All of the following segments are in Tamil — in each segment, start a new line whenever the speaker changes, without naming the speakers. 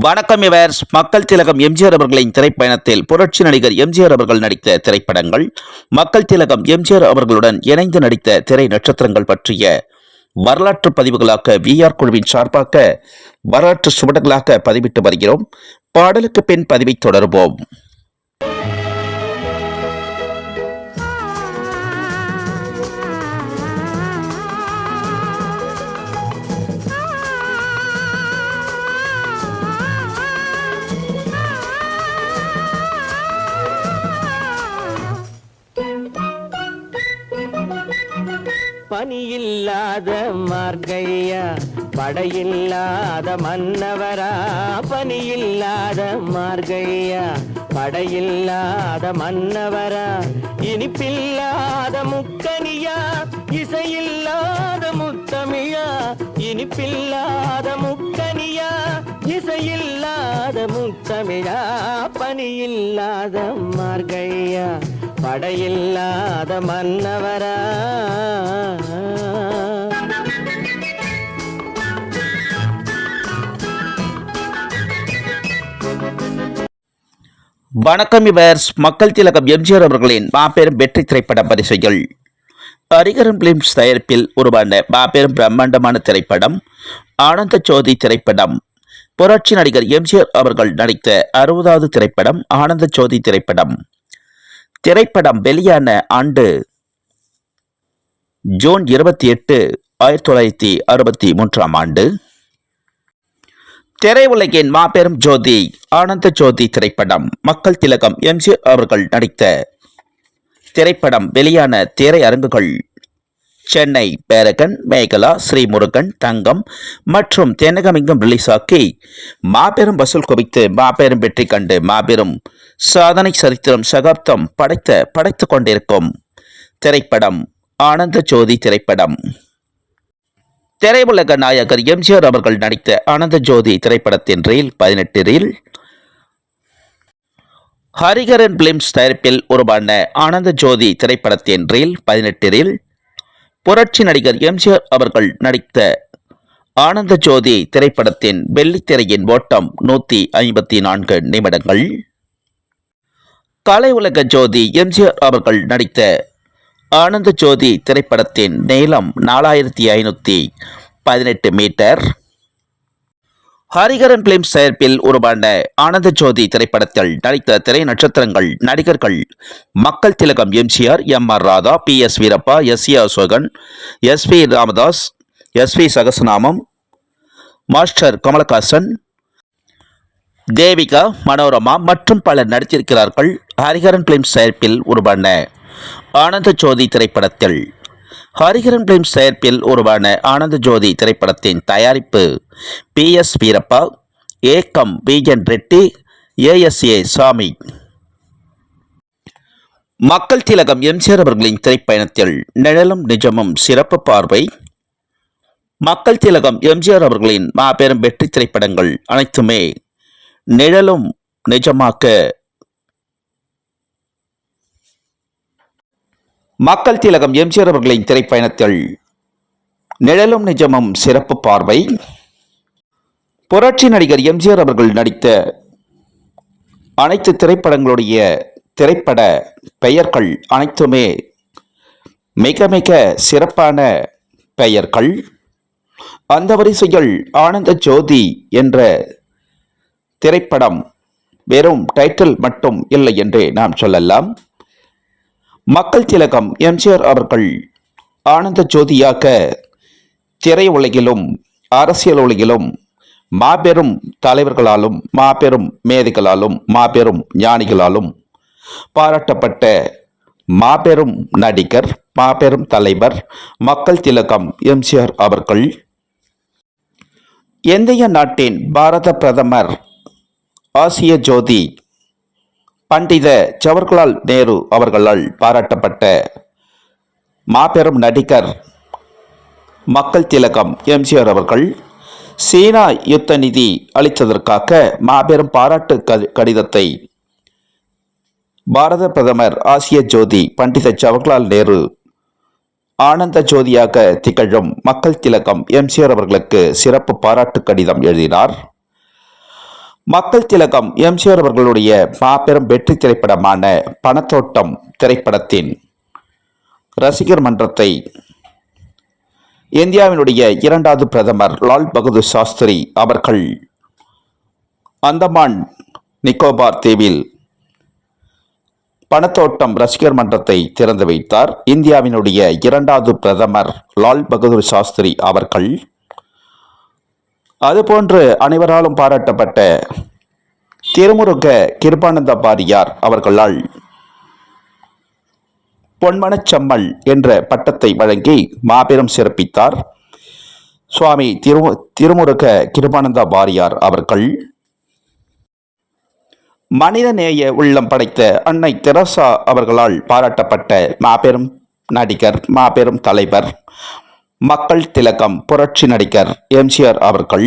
வணக்கம் இவர்ஸ். மக்கள் திலகம் எம்ஜிஆர் அவர்களின் திரைப்பயணத்தில் புரட்சி நடிகர் எம்ஜிஆர் அவர்கள் நடித்த திரைப்படங்கள் மக்கள் திலகம் எம்ஜிஆர் அவர்களுடன் இணைந்து நடித்த திரை நட்சத்திரங்கள் பற்றிய வரலாற்று பதிவுகளாக விஆர் குழுவின் சார்பாக வரலாற்று சுவடுகளாக பதிவிட்டு வருகிறோம். பாடலுக்கு பின் பதிவை தொடருவோம்.
பணியில்லாத மார்கையா படையில்லாத மன்னவரா பணியில்லாத மார்கையா படையில்லாத மன்னவரா இனிப்பில்லாத முக்கனியா இசையில்லாத முத்தமியா இனிப்பில்லாத முக்கனியா இசையில்லாத முத்தமிழா பணியில்லாத மார்கையா படையில்லாத மன்னவரா.
வணக்கம் இவர்ஸ். மக்கள் திலகம் எம்ஜிஆர் அவர்களின் மாபெரும் வெற்றி திரைப்பட பரிசுகள். ஹரிகரன் பிலிம்ஸ் தயாரிப்பில் உருவான மாபெரும் பிரம்மாண்டமான திரைப்படம் ஆனந்த ஜோதி திரைப்படம். புரட்சி நடிகர் எம்ஜிஆர் அவர்கள் நடித்த அறுபதாவது திரைப்படம் ஆனந்த ஜோதி திரைப்படம். திரைப்படம் வெளியான ஆண்டு ஜூன் இருபத்தி எட்டு ஆயிரத்தி தொள்ளாயிரத்தி அறுபத்தி மூன்றாம் ஆண்டு. திரையுலகின் மாபெரும் ஜோதி ஆனந்த ஜோதி திரைப்படம் மக்கள் திலகம் எம்ஜிஆர் அவர்கள் நடித்த திரைப்படம் வெளியான திரையரங்குகள் சென்னை பேரகன் மேகலா ஸ்ரீமுருகன் தங்கம் மற்றும் தென்னகமிங்கம் ரிலீஸ் ஆக்கி மாபெரும் வசூல் குவித்து மாபெரும் வெற்றி கண்டு மாபெரும் சாதனை சரித்திரம் சகாப்தம் படைத்த படைத்துக் கொண்டிருக்கும் திரைப்படம் ஆனந்த ஜோதி திரைப்படம். திரையுலக நாயகர் எம்ஜிஆர் அவர்கள் நடித்த ஆனந்த ஜோதி திரைப்படத்தின் ரீல் பதினெட்டு ரீல் ஹரிகரன் பிலிம்ஸ் தயாரிப்பில் உருவான ஆனந்த ஜோதி திரைப்படத்தின் ரீல் பதினெட்டு ரீல் புரட்சி நடிகர் எம்ஜிஆர் அவர்கள் நடித்த ஆனந்த ஜோதி திரைப்படத்தின் வெள்ளித்திரையின் ஓட்டம் நூற்றி ஐம்பத்தி நான்கு நிமிடங்கள். கலை உலக ஜோதி எம்ஜிஆர் அவர்கள் நடித்த ஆனந்த ஜோதி திரைப்படத்தின் நீளம் நாலாயிரத்தி ஐநூற்றி பதினெட்டு மீட்டர். ஹரிகரன் பிலிம்ஸ் தயாரிப்பில் உருவான ஆனந்த ஜோதி திரைப்படத்தில் நடித்த திரை நட்சத்திரங்கள் நடிகர்கள் மக்கள் திலகம் MGR M R Radha P S Veerappa S A Asokan S P Ramadas S P Sahasranamam master Kamalahasan Devika Manorama மற்றும் பலர் நடித்திருக்கிறார்கள் ஹரிஹரன் பிலிம்ஸ் தயாரிப்பில் உருவான ஆனந்த ஜோதி திரைப்படத்தில். ஹரிஹரன் பிலிம்ஸ் தயாரிப்பில் உருவான ஆனந்த ஜோதி திரைப்படத்தின் தயாரிப்பு. பி. எஸ். வீரப்பா ஏகம் V. N. Reddy ASA Sami. மக்கள் திலகம் எம்ஜிஆர் அவர்களின் திரைப்பயணத்தில் நிழலும் நிஜமும் சிறப்பு பார்வை. மக்கள் திலகம் எம்ஜிஆர் அவர்களின் மாபெரும் வெற்றி திரைப்படங்கள் அனைத்துமே நிழலும் நிஜமாக்க மக்கள் திலகம் எம்ஜிஆர் அவர்களின் திரைப்பயணத்தில் நிழலும் நிஜமும் சிறப்பு பார்வை. புரட்சி நடிகர் எம்ஜிஆர் அவர்கள் நடித்த அனைத்து திரைப்படங்களுடைய திரைப்பட பெயர்கள் அனைத்துமே மிக மிக சிறப்பான பெயர்கள். அந்த வரிசையில் ஆனந்த ஜோதி என்ற திரைப்படம் வெறும் டைட்டில் மட்டும் இல்லை என்றே நாம் சொல்லலாம். மக்கள் திலகம் எம்ஜிஆர் அவர்கள் ஆனந்த ஜோதியாக திரையுலகிலும் அரசியல் உலகிலும் மாபெரும் தலைவர்களாலும் மாபெரும் மேதைகளாலும் மாபெரும் ஞானிகளாலும் பாராட்டப்பட்ட மாபெரும் நடிகர் மாபெரும் தலைவர் மக்கள் திலகம் எம்ஜிஆர் அவர்கள் இந்திய நாட்டின் பாரத பிரதமர் ஆசிய ஜோதி பண்டித ஜவஹர்லால் நேரு அவர்களால் பாராட்டப்பட்ட மாபெரும் நடிகர் மக்கள் திலகம் எம்ஜிஆர் அவர்கள் சீனா யுத்த நிதி அளித்ததற்காக மாபெரும் பாராட்டு கடிதத்தை பாரத பிரதமர் ஆசிய ஜோதி பண்டித ஜவஹர்லால் நேரு ஆனந்த ஜோதியாக திகழும் மக்கள் திலகம் எம்ஜிஆர் அவர்களுக்கு சிறப்பு பாராட்டு கடிதம் எழுதினார். மக்கள் திலகம் எம்ஜிஆர் அவர்களுடைய மாபெரும் வெற்றி திரைப்படமான பணத்தோட்டம் திரைப்படத்தின் ரசிகர் மன்றத்தை இந்தியாவினுடைய இரண்டாவது பிரதமர் லால் பகதூர் சாஸ்திரி அவர்கள் அந்தமான் நிக்கோபார் தீவில் பணத்தோட்டம் ரசிகர் மன்றத்தை திறந்து வைத்தார். இந்தியாவினுடைய இரண்டாவது பிரதமர் லால் பகதூர் சாஸ்திரி அவர்கள் அதுபோன்று அனைவராலும் பாராட்டப்பட்ட திருமுருக கிருபானந்த பாரியார் அவர்களால் பொன்மனச்சம்மல் என்ற பட்டத்தை வழங்கி மாபெரும் சிறப்பித்தார். சுவாமி திரு திருமுருக கிருபானந்த பாரியார் அவர்கள் மனிதநேய உள்ளம் படைத்த அன்னை தெரசா அவர்களால் பாராட்டப்பட்ட மாபெரும் நடிகர் மாபெரும் தலைவர் மக்கள் திலகம் புரட்சி நடிகர் எம்ஜிஆர் அவர்கள்.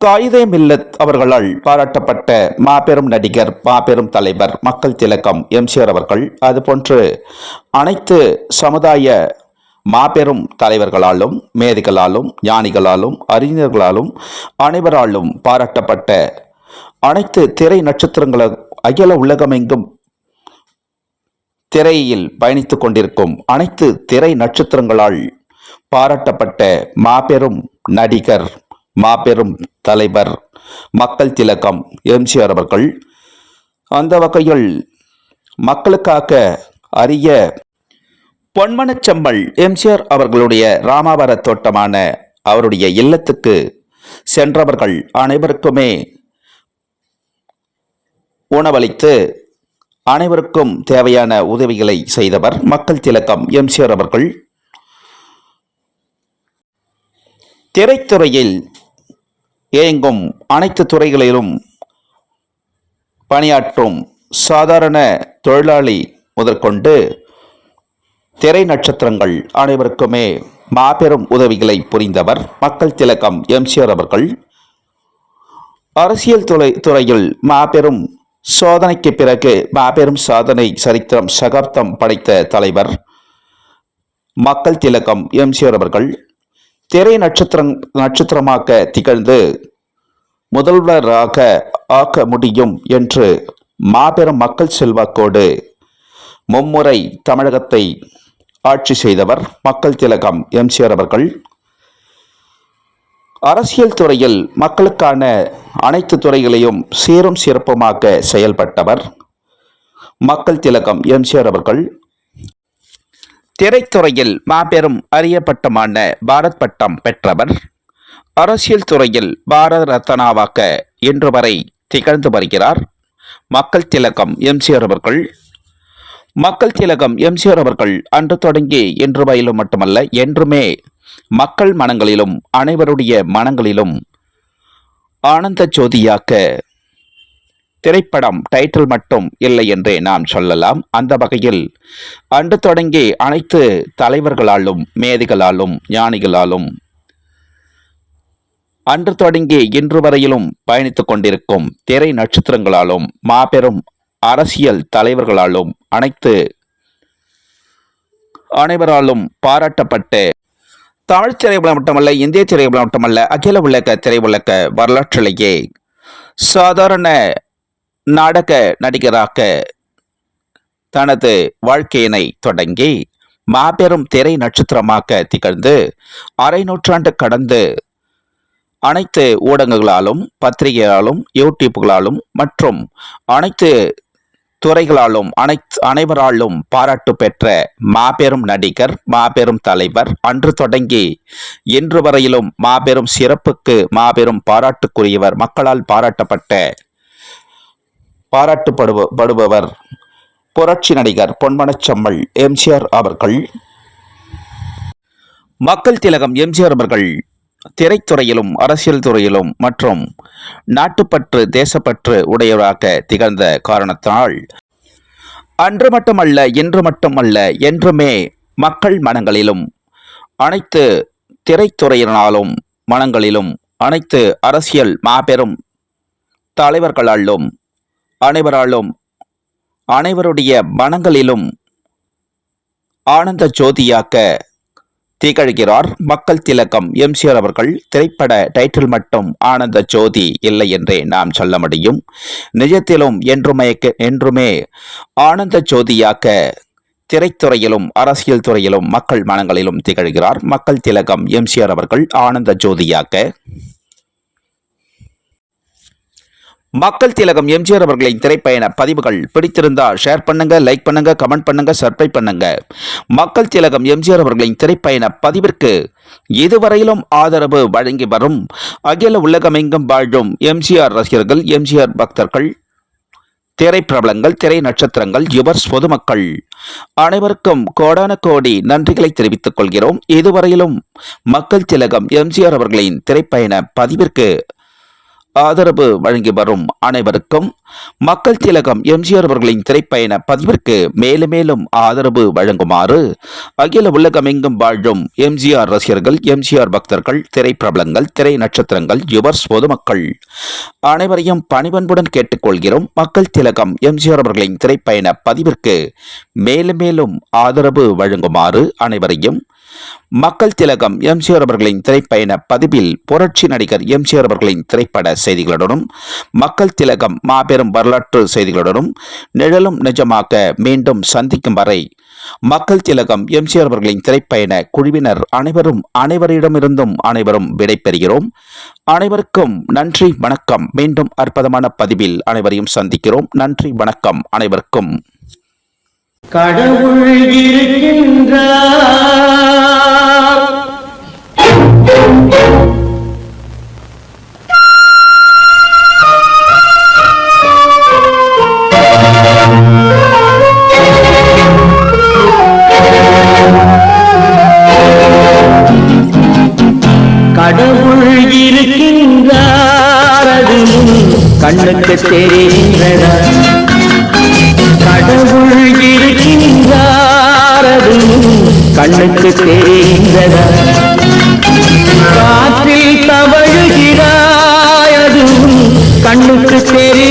காயிதே மில்லத் அவர்களால் பாராட்டப்பட்ட மாபெரும் நடிகர் மாபெரும் தலைவர் மக்கள் திலகம் எம்ஜிஆர் அவர்கள். அதுபோன்று அனைத்து சமுதாய மாபெரும் தலைவர்களாலும் மேதைகளாலும் ஞானிகளாலும் அறிஞர்களாலும் அனைவராலும் பாராட்டப்பட்ட அனைத்து திரை நட்சத்திரங்களும் அகில உலகமெங்கும் திரையில் பயணித்துக் கொண்டிருக்கும் அனைத்து திரை நட்சத்திரங்களால் பாராட்டப்பட்ட மாபெரும் நடிகர் மாபெரும் தலைவர் மக்கள் திலகம் எம்ஜிஆர் அவர்கள் அந்த வகையில் மக்களுக்காக அரிய பொன்மனச்சம்பல் எம்ஜிஆர் அவர்களுடைய ராமாவர தோட்டமான அவருடைய இல்லத்துக்கு சென்றவர்கள் அனைவருக்குமே உணவளித்து அனைவருக்கும் தேவையான உதவிகளை செய்தவர் மக்கள் திலக்கம் எம்ஜிஆர் அவர்கள். திரைத்துறையில் இயங்கும் அனைத்து துறைகளிலும் பணியாற்றும் சாதாரண தொழிலாளி முதற்கொண்டு திரை நட்சத்திரங்கள் அனைவருக்குமே மாபெரும் உதவிகளை புரிந்தவர் மக்கள் திலக்கம் எம்ஜிஆர் அவர்கள். அரசியல் துறை துறையில் மாபெரும் சோதனைக்கு பிறகு மாபெரும் சாதனை சரித்திரம் சகாப்தம் படைத்த தலைவர் மக்கள் திலகம் எம்ஜிஆர் அவர்கள் திரை நட்சத்திரம் நட்சத்திரமாக திகழ்ந்து முதல்வராக ஆக்க முடியும் என்று மாபெரும் மக்கள் செல்வாக்கோடு மும்முறை தமிழகத்தை ஆட்சி செய்தவர் மக்கள் திலகம் எம்ஜிஆர் அவர்கள். அரசியல் துறையில் மக்களுக்கான அனைத்து துறைகளையும் சீரும் சிறப்புமாக செயல்பட்டவர் மக்கள் திலகம் எம்ஜிஆர் அவர்கள். திரைத்துறையில் மாபெரும் அறியப்பட்டமான பாரத் பட்டம் பெற்றவர். அரசியல் துறையில் பாரத ரத்னாவாக இன்று வரை திகழ்ந்து வருகிறார் மக்கள் திலகம் எம்ஜிஆர் அவர்கள். மக்கள் திலகம் எம்ஜிஆர் அவர்கள் அன்று தொடங்கி இன்று வரையிலும் மட்டுமல்ல என்றுமே மக்கள் மனங்களிலும் அனைவருடைய மனங்களிலும் ஆனந்த ஜோதியாக்க திரைப்படம் டைட்டில் மட்டும் இல்லை என்றே நாம் சொல்லலாம். அந்த வகையில் அன்று தொடங்கி அனைத்து தலைவர்களாலும் மேதைகளாலும் ஞானிகளாலும் அன்று தொடங்கி இன்று வரையிலும் பயணித்துக் கொண்டிருக்கும் திரை நட்சத்திரங்களாலும் மாபெரும் அரசியல் தலைவர்களாலும் அனைத்து அனைவராலும் பாராட்டப்பட்ட தமிழ் திரைப்படம் மட்டுமல்ல இந்திய திரைப்படம் மட்டுமல்ல அகில உலக திரையுலக வரலாற்றிலேயே சாதாரண நாடக நடிகராக தனது வாழ்க்கையினை தொடங்கி மாபெரும் திரை நட்சத்திரமாக திகழ்ந்து அரை நூற்றாண்டு கடந்து அனைத்து ஊடகங்களாலும் பத்திரிகைகளாலும் யூடியூப்களாலும் மற்றும் அனைத்து துறைகளாலும் அனைத்து அனைவராலும் பாராட்டு பெற்ற மாபெரும் நடிகர் மாபெரும் தலைவர் அன்று தொடங்கி இன்று வரையிலும் மாபெரும் சிறப்புக்கு மாபெரும் பாராட்டுக்குரியவர் மக்களால் பாராட்டப்பட்ட பாராட்டுப்படுபடுபவர் புரட்சி நடிகர் பொன்மனச்சம்மல் எம்ஜிஆர் அவர்கள். மக்கள் திலகம் எம்ஜிஆர் அவர்கள் திரைத்துறையிலும் அரசியல் துறையிலும் மற்றும் நாட்டுப்பற்று தேசப்பற்று உடையவராக திகழ்ந்த காரணத்தினால் அன்று மட்டுமல்ல இன்று மட்டுமல்ல என்றுமே மக்கள் மனங்களிலும் அனைத்து திரைத்துறையினாலும் மனங்களிலும் அனைத்து அரசியல் மாபெரும் தலைவர்களாலும் அனைவராலும் அனைவருடைய மனங்களிலும் ஆனந்த ஜோதியாக்க திகழ்கிறார் மக்கள் திலகம். எம்ஜிஆர் அவர்கள் திரைப்பட டைட்டில் மட்டும் ஆனந்த ஜோதி இல்லை என்றே நாம் சொல்ல முடியும். நிஜத்திலும் என்றுமே என்றுமே ஆனந்த ஜோதியாக திரைத்துறையிலும் அரசியல் துறையிலும் மக்கள் மனங்களிலும் திகழ்கிறார். மக்கள் திலகம் எம்ஜிஆர் அவர்கள் ஆனந்த ஜோதியாக மக்கள் திலகம் எம்ஜிஆர் அவர்களின் திரைப்பயண பதிவுகள் பிடித்திருந்தால் ஷேர் பண்ணுங்க லைக் பண்ணுங்க கமெண்ட் பண்ணுங்க சப்ஸ்கிரைப் பண்ணுங்க. மக்கள் திலகம் எம்ஜிஆர் அவர்களின் திரைப்பயண பதிவிற்கு இதுவரையிலும் ஆதரவு வழங்கி வரும் அகில உலகமெங்கும் வாழும் எம்ஜிஆர் ரசிகர்கள் எம்ஜிஆர் பக்தர்கள் திரைப்பிரபலங்கள் திரை நட்சத்திரங்கள் யுவர்ஸ் பொதுமக்கள் அனைவருக்கும் கோடான கோடி நன்றிகளை தெரிவித்துக் கொள்கிறோம். இதுவரையிலும் மக்கள் திலகம் எம்ஜிஆர் அவர்களின் திரைப்பயண பதிவிற்கு ஆதரவு வழங்கி வரும் அனைவருக்கும். மக்கள் திலகம் எம்ஜிஆர் அவர்களின் திரைப்பயண பதிவிற்கு மேலும் மேலும் ஆதரவு வழங்குமாறு அகில உலகமெங்கும் வாழும் எம்ஜிஆர் ரசிகர்கள் எம்ஜிஆர் பக்தர்கள் திரைப்பிரபலங்கள் திரை நட்சத்திரங்கள் யுவர்ஸ் பொதுமக்கள் அனைவரையும் பணிவன்புடன் கேட்டுக்கொள்கிறோம். மக்கள் திலகம் எம்ஜிஆர் அவர்களின் திரைப்பயண பதிவிற்கு மேலும் மேலும் ஆதரவு வழங்குமாறு அனைவரையும் மக்கள் திலகம் எம்ஜிஆர் அவர்களின் திரைப்பயண பதிவில் புரட்சி நடிகர் எம்ஜிஆர் அவர்களின் திரைப்பட செய்திகளுடனும் மக்கள் திலகம் மாபெரும் வரலாற்று செய்திகளுடனும் நிழலும் நிஜமாக மீண்டும் சந்திக்கும் வரை மக்கள் திலகம் எம்ஜிஆர் அவர்களின் திரைப்பயண குழுவினர் அனைவரும் அனைவரிடமிருந்தும் அனைவரும் விடைபெறுகிறோம் அனைவருக்கும் நன்றி வணக்கம். மீண்டும் அற்புதமான பதிவில் அனைவரையும் சந்திக்கிறோம். நன்றி வணக்கம். அனைவருக்கும்.
கடவுள் இருக்கின்றார் கண்ணுக்கு தெரிகின்றதா கடவுள் இருக்கின்றார் கண்ணுக்கு தெரிகின்றதா காற்றில் தவழுகிறாயதும் கண்ணுக்கு தெரிகின்றதா